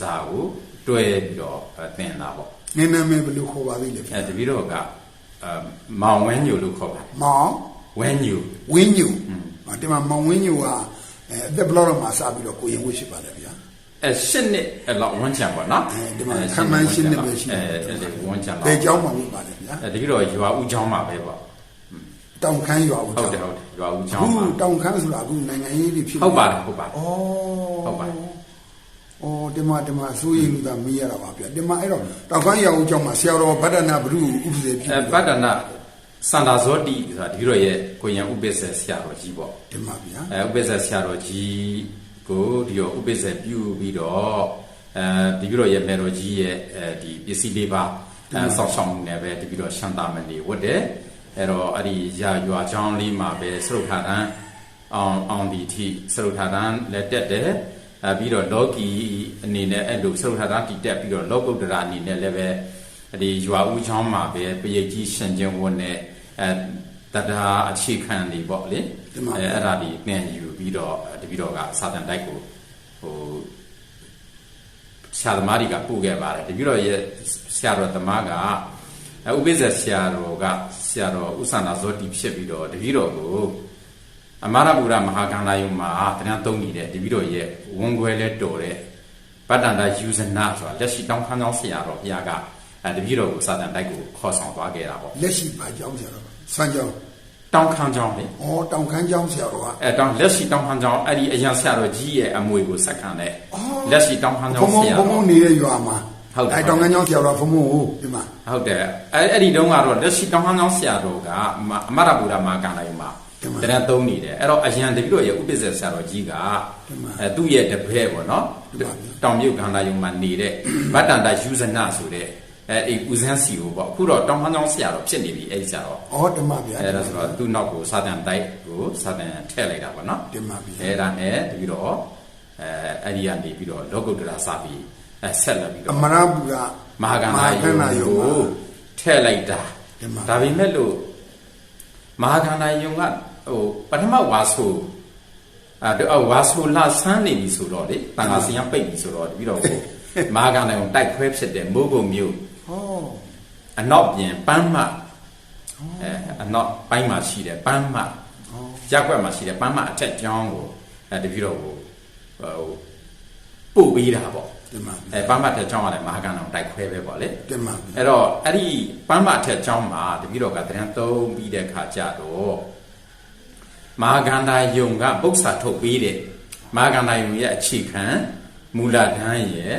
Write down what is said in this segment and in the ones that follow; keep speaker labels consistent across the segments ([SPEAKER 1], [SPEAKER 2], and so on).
[SPEAKER 1] စာကိုတွဲပြီးတော့သင်တာပေါ့
[SPEAKER 2] နင်းနာမည်ဘယ်လိုခေါ်ပါသေးလဲ
[SPEAKER 1] အဲတပည့်တော်ကမောင်ဝင်းညိုလို့ခေါ်ပါတယ်
[SPEAKER 2] မောင်
[SPEAKER 1] ဝင်းညို
[SPEAKER 2] ဝင်းညိုဒီမှာမောင်ဝင်းညိုကအဲအသက်ဘယ်လောက်တော့မှစပြီးတော့ကိုရင်ဝတ်ရှိပါလဲဗျာ
[SPEAKER 1] အဲရှစ်နှစ်အလောက်ဝန်းချံပေါ့နော်
[SPEAKER 2] ဒီမှာခမန်းရှစ်နှစ်ပဲရှိတယ်
[SPEAKER 1] အဲဝန်းချံတော့ဘ
[SPEAKER 2] ယ်ကျောင်းမှာဝတ်ပါလဲဗျာ
[SPEAKER 1] အဲတပည့်တော်ရွာဦးကျောင်းမှာပဲပေါ့
[SPEAKER 2] တောင်ခမ်းရွာဦးကျောင်း
[SPEAKER 1] ဟုတ်တယ်ဟုတ်တယ်ရွာဦးကျောင်းမှာ
[SPEAKER 2] အခုတောင်ခမ်းဆိုတာအခုနိုင်ငံရေးတွေဖြစ်
[SPEAKER 1] ဟုတ်ပါတယ်ဟုတ်ပါတယ်
[SPEAKER 2] ဩ
[SPEAKER 1] ဟုတ်ပါတယ်
[SPEAKER 2] ဩဒီမှာဒီမှာအစိုးရလူသားမေးရတာပါဗျာဒီမှာအဲ့တော့တောက်ခမ်းရအောင်ကြောင့်မှာဆရာတော်ဗဒ္ဒနာဘုရုဥပစေပြု
[SPEAKER 1] ဗဒ္ဒနာစန္ဒာဇောတိဆိုတာဒီတော့ရဲ့ကိုရံဥပိ္ပစေဆရာတော်ကြီးပေါ့
[SPEAKER 2] ဒီမှာဗျာ
[SPEAKER 1] အဲဥပိ္ပစေဆရာတော်ကြီးကိုဒီတော့ဥပိ္ပစေပြုပြီးတော့အဲဒီပြီးတော့ရဲ့မေတော်ကြီးရဲ့အဲဒီပစ္စည်းလေးပါအဲဆောက်ဆောင်နေပဲတပြီးတော့ရှမ်းသားမနေဝတ်တယ်အဲ့တော့အဲ့ဒီရာရွာချောင်းလေးမှာပဲသရုပ်ထာတန်းအောင်အောင်ဒီထိသရုပ်ထာတန်းလက်တက်တယ် အဲပြီးတော့လောကီအနေနဲ့အဲ့လိုစရုပ်ထာတန်းတည်တက်ပြီးတော့လောကုတ္တရာအနေနဲ့လည်းပဲဒီရွာဦးချောင်းမှာပဲပရိတ်ကြီးရှင်ကျင်းဝတ်နဲ့အဲတတာအခြေခံနေပေါ့လေ
[SPEAKER 2] ဒီမှာ
[SPEAKER 1] အဲအဲ့ဒါဒီပြန်ယူပြီးတော့တပီတော့ကစာတန်တိုက်ကိုဟိုဆရာသမားတွေကပို့ခဲ့ပါတယ်တပီတော့ရဲ့ဆရာတော်သမားကအဲဥပိ္ပဇဆရာတော်ကဆရာတော်ဥသနာဇောတိဖြစ်ပြီးတော့တပီတော့ကို အမရပူရမဟာကန္တာယုံမှာတရားသုံးနေတဲ့တပိတော်ရဲ့ဝန်ခွဲလဲတော်တဲ့ပတ္တန္တယူဇနာဆိုတာလက်ရှိတောင်းခံကြောင်းဆရာတော်ဘုရားကတပိတော်ကိုစာတန်တိုက်ကိုခေါ်ဆောင်သွားခဲ့တာပေါ့
[SPEAKER 2] လက်ရှိမှာကြောင်းဆရာတော်စံကြောင်း
[SPEAKER 1] တောင်းခံကြောင်းလေ။
[SPEAKER 2] အော်တောင်းခံကြောင်းဆရာတော်က
[SPEAKER 1] အဲတောင်းလက်ရှိတောင်းခံကြောင်းအဲ့ဒီအရင်ဆရာတော်ကြီးရဲ့အမွေကိုဆက်ခံတဲ့လက်ရှိတောင်းခံကြောင်းဆရာ
[SPEAKER 2] တော်ဘုံ
[SPEAKER 1] ဘုံ
[SPEAKER 2] နေတဲ့ရွာမှာ
[SPEAKER 1] ဟုတ်တယ်
[SPEAKER 2] အဲတောင်းခံကြောင်းဆရာတော်ဘုံဘုံကိုဒီမှာ
[SPEAKER 1] ဟုတ်တယ်အဲအဲ့ဒီတုန်းကတော့လက်ရှိတောင်းခံကြောင်းဆရာတော်ကအမရဗုဒ္ဓမဟာကန္တာယမှာ တရံသုံးနေတယ်အဲ့တော့အရန်တပိတော့ရဲ့ဥပ္ပဇ္ဇဆရာတော်ကြီးကအဲသူ့ရဲ့တပည့်ပေါ့နော်တောင်မြုပ်ခန္ဓာယုံမှာနေတဲ့ဗတ္တန္တယူဇနာဆိုတဲ့အဲအိဦးဇန်းစီကိုပေါ့အခုတော့တောင်းခန်းကြောင်းဆရာတော်ဖြစ်နေပြီအဲ့ဒီဆရာတော်
[SPEAKER 2] ဩဓမ္မဗျာ
[SPEAKER 1] အဲဒါဆိုတော့သူ့နောက်ကိုစာတန်တိုက်ကိုစာတန်ထည့်လိုက်တာပေါ့နော်
[SPEAKER 2] ဓမ္မဗျာ
[SPEAKER 1] အဲဒါနဲ့တပြီးတော့အဲအဲ့ဒီကနေပြီးတော့လောကုတ္တရာစပြီးအဲဆက်လက်ပြီး
[SPEAKER 2] အ
[SPEAKER 1] တော့
[SPEAKER 2] မရဘူးက
[SPEAKER 1] မဟာကန္တာ
[SPEAKER 2] မဟာကန္တာယုံ
[SPEAKER 1] ယုံ
[SPEAKER 2] မှာ
[SPEAKER 1] ကိုထည့်လိုက်တာ
[SPEAKER 2] ဒီမှာ
[SPEAKER 1] ဒါပေမဲ့လို့ မဟာကန္တာယုံကဟိုပထမဝါဆိုအဲတော့ဝါဆိုလာဆန်းနေပြီဆိုတော့လေတန်ခါစီယံပိတ်ပြီဆိုတော့တပြီးတော့ကိုမဟာကန္တာယုံတိုက်ခွဲဖြစ်တဲ့မိုးကုံမျိုး
[SPEAKER 2] ဟော
[SPEAKER 1] အနောက်ပြင်ပန်းမအဲအနောက်ပိုင်းမှာရှိတယ်ပန်းမရက်ွက်မှာရှိတယ်ပန်းမအထက်ကျောင်းကိုအဲတပြီးတော့ဟိုဟိုပို့ပေးတာပေါ့
[SPEAKER 2] ဓမ္မ
[SPEAKER 1] အဲပန်းမထက်ကျောင်းကလည်းမဟာကန္တောင်တိုက်ခွဲပဲပေါ့လေ
[SPEAKER 2] ဓမ္မ
[SPEAKER 1] အဲ့တော့အဲ့ဒီပန်းမထက်ကျောင်းမှာတပြီးတော့ကတရံသုံးပြီးတဲ့ခါကျတော့မဟာကန္တာယုံကပု္ပ္ပစာထုတ်ပေးတဲ့မဟာကန္တာယုံရဲ့အခြေခံမူလဓာန်ရဲ့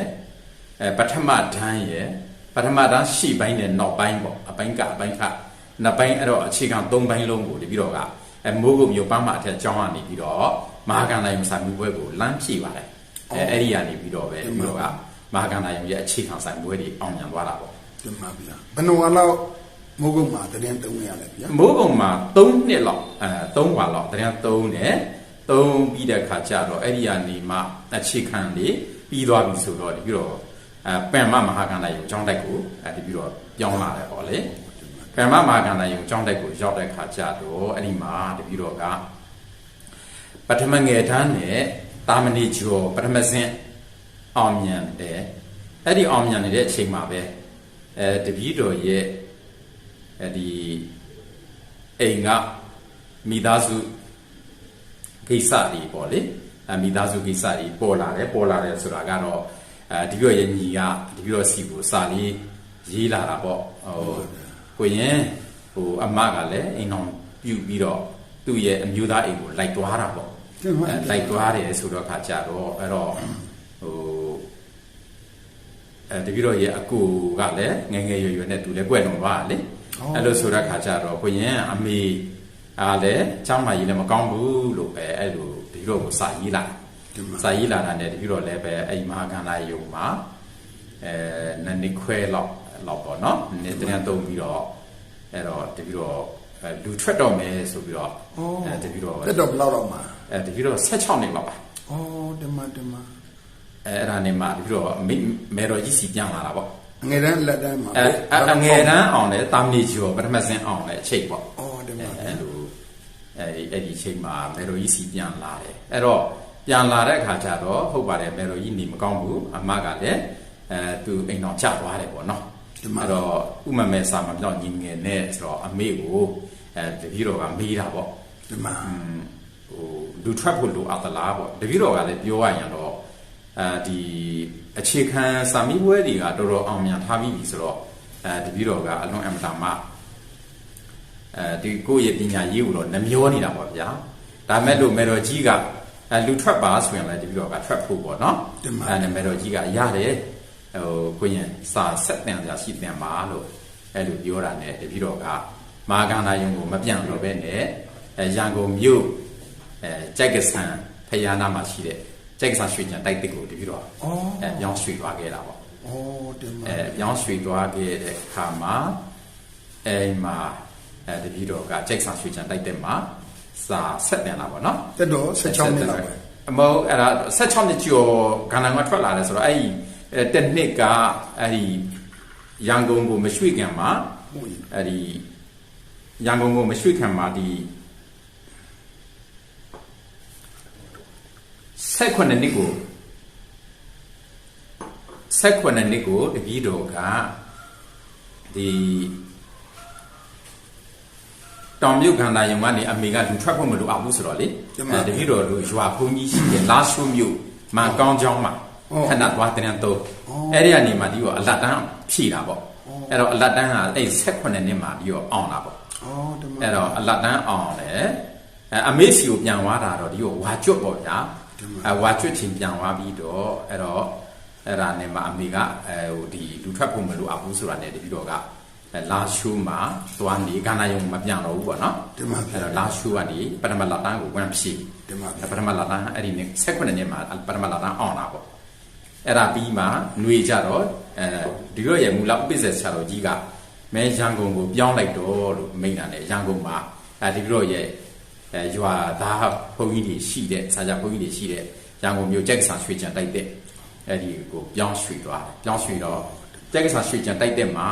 [SPEAKER 1] အဲပထမဓာန်ရဲ့ပထမဓာန်ရှေ့ပိုင်းနဲ့နောက်ပိုင်းပေါ့အပိုင်းကအပိုင်းခနှစ်ပိုင်းအဲ့တော့အခြေခံ၃ပိုင်းလုံးကိုတပြီးတော့ကအဲမိုးကုတ်မျိုးပန်းမအထက်ကျောင်းကနေပြီးတော့မဟာကန္တာယုံစာမှုပွဲကိုလမ်းဖြည့်ပါတယ် အဲအဲ့ဒီကနေပြီးတော့ပဲတပြီးတော့ကမဟာကန္တာယုံရဲ့အခြေခံစာမှုပွဲတွေအောင်မြင်သွားတာပေါ့
[SPEAKER 2] ဓမ္မဗျာဘယ်နှဝါလောက်မိုးကုတ်မှာတရင်တုံးရလဲဗျာ
[SPEAKER 1] မိုးကုံမှာ3နှစ်လောက်အဲ3ဝါလောက်တရား3နဲ့3ပြီးတဲ့ခါကျတော့အဲ့ဒီကနေမှအခြေခံလေးပြီးသွားပြီဆိုတော့ဒီပြီးတော့အဲပင်မမဟာကန္တယုံကျောင်းတိုက်ကိုအဲဒီပြီးတော့ပြောင်းလာတယ်ပေါ့လေပင်မမဟာကန္တယုံကျောင်းတိုက်ကိုရောက်တဲ့ခါကျတော့အဲ့ဒီမှာဒီပြီးတော့ကပထမငယ်တန်းနဲ့ တာမဏိကျော်ပထမဆင့်အောင်မြင်တယ်အဲ့ဒီအောင်မြင်နေတဲ့အချိန်မှာပဲအဲတပည့်တော်ရဲ့အဲဒီအိမ်ကမိသားစုကိစ္စတွေပေါ့လေအဲမိသားစုကိစ္စတွေပေါ်လာတယ်ပေါ်လာတယ်ဆိုတာကတော့အဲဒီပြောရဲ့ညီကဒီပြောစီကိုစာလေးရေးလာတာပေါ့ဟိုကိုရင်ဟိုအမကလည်းအိမ်တော်ပြုတ်ပြီးတော့သူ့ရဲ့အမျိုးသားအိမ်ကိုလိုက်သွားတာပေါ့
[SPEAKER 2] ဓမ္မ
[SPEAKER 1] အဲ လိုက်သွားတယ်ဆိုတော့ခါကြတော့အဲ့တော့ဟိုအဲတပည့်တော်ရဲ့အကူကလည်းငယ်ငယ်ရွယ်ရွယ်နဲ့သူလည်းကွက်လွန်သွားတာလေအဲ့လိုဆိုတဲ့ခါကြတော့ကိုရင်အမေအားလည်းចောင်းမကြီးလည်းမကောင်းဘူးလို့ပဲအဲ့လိုတပည့်တော်ကိုစာရေးလာ
[SPEAKER 2] ဓမ္မ
[SPEAKER 1] စာရေးလာတာနဲ့တပည့်တော်လည်းပဲအဲ့ဒီမဟာကန္တာယုံမှာအဲနစ်နှစ်ခွဲလောက်လောက်ပေါ့နော်နစ်တန်းသုံးပြီးတော့အဲ့တော့တပည့်တော်အဲလူထွက်တော့မယ်ဆိုပြီးတော့
[SPEAKER 2] ဩ
[SPEAKER 1] အဲတပည့်တော်
[SPEAKER 2] တက်တော့ဘယ်လောက်တော့မှာ
[SPEAKER 1] အဲတပည့်တော်16နှစ်လောက်ပါ
[SPEAKER 2] ဩဓမ္မဓမ္မ
[SPEAKER 1] အဲအဲ့ဒါနဲ့မှတပည့်တော်မိမေတော်ကြီးစီပြန်လာတာပေါ့
[SPEAKER 2] ငယ်တန်းလက်တန်းမှာ
[SPEAKER 1] အဲအအငယ်တန်းအောင်လဲတာမဏိကျော်ပထမဆင်းအောင်လဲအချိန်ပေါ့
[SPEAKER 2] ဩဓမ္မ
[SPEAKER 1] အဲအဲ့လိုအဲဒီအဲ့ဒီအချိန်မှာမေတော်ကြီးစီပြန်လာတယ်အဲ့တော့ပြန်လာတဲ့အခါကျတော့ဟုတ်ပါတယ်မယ်တော်ကြီးနေမကောင်းဘူးအမကလည်းအဲသူအိမ်တော်ကျသွားတယ်ပေါ့နော်
[SPEAKER 2] ဒီမှာ
[SPEAKER 1] အဲ့တော့ဥမမဲစာမပြောင်းညီငယ်နဲ့ဆိုတော့အမေကိုအဲတပည့်တော်ကမေးတာပေါ့
[SPEAKER 2] ဒီမှာ
[SPEAKER 1] ဟိုလူထွက်ဖို့လိုအပ်သလားပေါ့တပည့်တော်ကလည်းပြောရရင်တော့အဲဒီအခြေခံစာမေးပွဲတွေကတော်တော်အောင်မြင်ထားပြီးပြီဆိုတော့အဲတပည့်တော်ကအလွန်အမတန်မှအဲဒီကိုယ့်ရဲ့ပညာရေးကိုတော့နှမျောနေတာပေါ့ဗျာဒါမဲ့လို့မေတော်ကြီးကအဲလူထွက်ပါဆိုရင်လည်းတပည့်တော်ကထွက်ဖို့ပေါ့နော်
[SPEAKER 2] ဒီမှာ
[SPEAKER 1] အဲနဲ့မေတော်ကြီးကရတယ်ဟိုကိုရင်စာဆက်တင်ကြရှိတင်ပါလို့အဲလိုပြောတာနဲ့တပည့်တော်ကမာဂန္ဓာယုံကိုမပြန့်တော့ပဲနဲ့အဲရန်ကုန်မြို့အဲ ကြိုက်ကဆန်ဖယားနာမှာရှိတဲ့ကြိုက်ကဆန်ရွှေကြံတိုက်တစ်ကိုတပြီးတော့
[SPEAKER 2] ဩ
[SPEAKER 1] အဲပြောင်းရွှေ့သွားခဲ့တာပေါ့
[SPEAKER 2] ဩဒီမှာ
[SPEAKER 1] အဲပြောင်းရွှေ့သွားခဲ့တဲ့အခါမှာအဲမှာအဲတပြီးတော့ကကြိုက်ဆန်ရွှေကြံတိုက်တဲ့မှာစာဆက်တင်လာပေါ့နော်
[SPEAKER 2] တက်တော့16နှစ်လောက်ပဲ
[SPEAKER 1] အမောအဲ့ဒါ16နှစ်ကျော်ခန္ဓာငါထွက်လာတယ်ဆိုတော့အဲ့ဒီအဲတစ်နှစ်ကအဲ့ဒီရန်ကုန်ကိုမရွှေ့ခင်မှာ
[SPEAKER 2] ဟုတ်ရင်
[SPEAKER 1] အဲ့ဒီရန်ကုန်ကိုမရွှေ့ခင်မှာဒီ 16နှစ်ကို16နှစ်ကိုတပည့်တော်ကဒီတောင်မြုပ်ခန္ဓာယုံကနေအမေကလူထွက်ဖို့မလိုအပ်ဘူးဆိုတော့လေ
[SPEAKER 2] ဒီမှာ
[SPEAKER 1] အဲတပည့်တော်တို့ရွာဘုန်းကြီးရှိတယ်လာရှုမြို့မန်ကောင်းကျောင်းမှာ
[SPEAKER 2] ဩ
[SPEAKER 1] ခဏသွားတဲ့တော့
[SPEAKER 2] ဩ
[SPEAKER 1] အဲ့ဒီကနေမှဒီတော့အလတ်တန်းဖြည့်တာပေါ့အဲ့တော့အလတ်တန်းကအဲ့16နှစ်မှာဒီတော့အောင်တာပေါ့
[SPEAKER 2] ဩဒီမှာ
[SPEAKER 1] အဲ့တော့အလတ်တန်းအောင်တယ်အဲအမေစီကိုပြန်သွားတာတော့ဒီကိုဝါကျွတ်ပေါ့ဗျာ အဲဝါကျွတ်ချင်းပြန်သွားပြီးတော့အဲ့တော့အဲ့ဒါနဲ့မှအမေကအဲဟိုဒီလူထွက်ဖို့မလိုအပ်ဘူးဆိုတာနဲ့တပြီးတော့ကအဲလာရှူမှာသွားနေကန္နာယုံမပြန်တော့ဘူးပေါ့နော်
[SPEAKER 2] ဒီမှာ
[SPEAKER 1] အဲ့တော့လာရှူကနေပထမလတ်တန်းကိုဝင်ဖြည့်
[SPEAKER 2] ဒီမှာ
[SPEAKER 1] ပထမလာတန်းအဲ့ဒီနေ့16နှစ်မှာပထမလာတန်းအောင်တာပေါ့အဲ့ဒါပြီးမှຫນွေကြတော့အဲဒီတော့ရဲ့မူလဥပ္ပစ္စေဆရာတော်ကြီးကမဲရန်ကုန်ကိုပြောင်းလိုက်တော့လို့မိန့်တာနဲ့ရန်ကုန်မှာအဲဒီတော့ရဲ့ အဲရွာသားဘုန်းကြီးတွေရှိတဲ့ဆရာဘုန်းကြီးတွေရှိတဲ့ရန်ကုန်မြို့ကြက်ကဆာရွှေကြံတိုက်တဲ့အဲ့ဒီကိုပြောင်းရွှေ့သွားတယ်ပြောင်းရွှေ့တော့ကြက်ကဆာရွှေကြံတိုက်တဲ့မှာ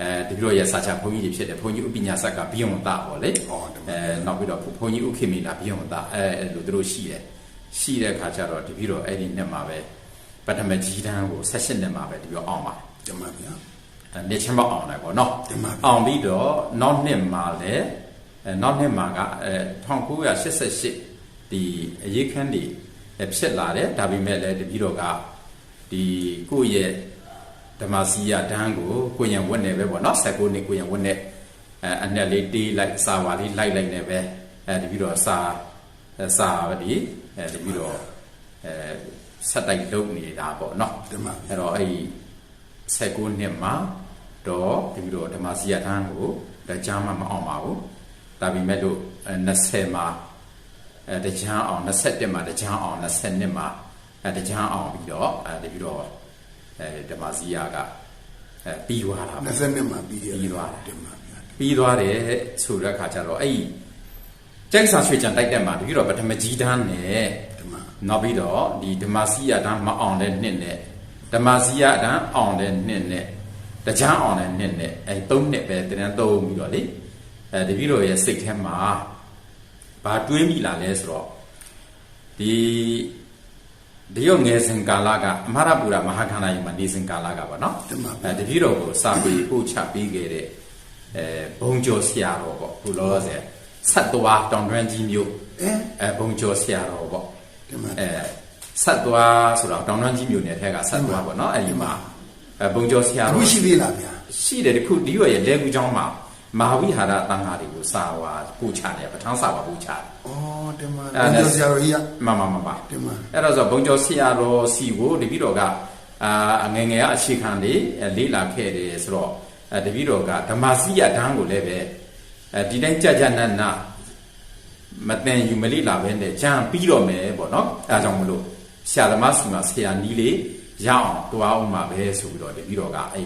[SPEAKER 1] အဲဒီတော့ရဲ့ဆရာဘုန်းကြီးတွေဖြစ်တဲ့ဘုန်းကြီးဥပညာဆက်ကဘိယုံတာပေါ့လေ
[SPEAKER 2] ဩဒီမှာ
[SPEAKER 1] အဲနောက်ပြီးတော့ဘုန်းကြီးဥခေမီလာဘိယုံတာအဲအဲ့လိုသူတို့ရှိတယ်ရှိတဲ့အခါကျတော့တပည့်တော်အဲ့ဒီနှစ်မှာပဲပထမကြီးတန်းကို16နှစ်မှာပဲတပည့်တော်အောင်ပါ
[SPEAKER 2] ဒီမှာဗျာ
[SPEAKER 1] အဲနှစ်ချင်းပေါက်အောင်တယ်ပေါ့နော်
[SPEAKER 2] ဒီမှာ
[SPEAKER 1] အောင်ပြီးတော့နောက်နှစ်မှာလည်းအဲ နောက်နှစ်မှာကအဲ1988ဒီအရေးခန်းတွေအဲဖြစ်လာတယ်ဒါပေမဲ့လည်းတပည့်တော်ကဒီကိုယ့်ရဲ့ဓမ္မစီယတန်းကိုကိုယ်ရံဝတ်နေပဲပေါ့နော်16နှစ်ကိုယ်ရံဝတ်နေအဲအနဲ့လေးတေးလိုက်စာဝါလေးလိုက်လိုက်နေပဲအဲတပည့်တော်စာအဲစာဒီအဲတပည့်တော်အဲဆက်တိုက်လုပ်နေတာပေါ့နော်
[SPEAKER 2] ဒီမှာ
[SPEAKER 1] အဲ့တော့အဲ့ဒီ16နှစ်မှာတော့ဒီပြီးတော့ဓမ္မစီယထမ်းကိုတရားမှမအောင်ပါဘူး ဒါပေမဲ့လို့အဲ20မှာအဲတရားအောင်21မှာတရားအောင်20နှစ်မှာအဲတရားအောင်ပြီးတော့အဲဒီပြီးတော့အဲဓမ္မစီယကအဲပြီးသွားတာပေါ့
[SPEAKER 2] 20နှစ်မှာပြီးရ
[SPEAKER 1] ပြီးသွားတယ်
[SPEAKER 2] ဒီမှာဗျာ
[SPEAKER 1] ပြီးသွားတယ်ဆိုတဲ့အခါကျတော့အဲ့ဒီကျက်ဆာရွှေကြံတိုက်တဲ့မှာတပြီးတော့ပထမကြီးတန်းနဲ့
[SPEAKER 2] ဒီမှာ
[SPEAKER 1] နောက်ပြီးတော့ဒီဓမ္မစီယတန်းမအောင်တဲ့နှစ်နဲ့ဓမ္မစီယတန်းအောင်တဲ့နှစ်နဲ့တရားအောင်တဲ့နှစ်နဲ့အဲသုံးနှစ်ပဲတန်းသုံးပြီးတော့လေ အဲတပည့်တော်ရဲ့စိတ်ထဲမှာဘာတွေးမိလာလဲဆိုတော့ဒီဒီရုပ်ငယ်စဉ်ကာလကအမရပူရမဟာခန္ဓာယုံမှာနေစဉ်ကာလကပေါ့နော်
[SPEAKER 2] ဒီမှာ
[SPEAKER 1] အဲတပည့်တော်ကိုစာပေပို့ချပေးခဲ့တဲ့အဲဘုံကျော်ဆရာတော်ပေါ့ခုလောလောဆယ်ဆက်သွားတောင်တွန်းကြီးမြို့
[SPEAKER 2] အဲ
[SPEAKER 1] အဲဘုံကျော်ဆရာတော်ပေါ့
[SPEAKER 2] ဒီမှာ
[SPEAKER 1] အဲဆက်သွားဆိုတော့တောင်တွန်းကြီးမြို့နယ်ထဲကဆက်သွားပေါ့နော်အဲ့ဒီမှာအဲဘုံကျော်ဆရာ
[SPEAKER 2] အခု
[SPEAKER 1] တော်
[SPEAKER 2] ရှိသေးလားဗျာ
[SPEAKER 1] ရှိတယ်တခုဒီရွယ်ရဲ့လဲကူကျောင်းမှာ မဟာဝိဟာရတန်ဃာတွေကိုစာဝါပို့ချတယ်ပထမစာဝါပို့ချတယ်
[SPEAKER 2] ဩဒီမှာ
[SPEAKER 1] အဲ့ဒါ
[SPEAKER 2] ဒီဆရာတော်ကြီးက
[SPEAKER 1] မမမမ
[SPEAKER 2] ဒီမှာ
[SPEAKER 1] အဲ့တော့ဆိုဘုံကျော်ဆရာတော်စီကိုတပည့်တော်ကအာအငယ်ငယ်ကအခြေခံလေးအဲလေးလာခဲ့တယ်ဆိုတော့အဲတပည့်တော်ကဓမ္မစီယတန်းကိုလည်းပဲအဲဒီတိုင်းကြကြနတ်နတ်မတန်ယူမလေးလာပဲနဲ့ဂျမ်းပြီးတော့မယ်ပေါ့နော်အဲဒါကြောင့်မလို့ဆရာသမားစီမှာဆရာနီးလေးရအောင်တွားအောင်မှာပဲဆိုပြီးတော့တပည့်တော်ကအဲ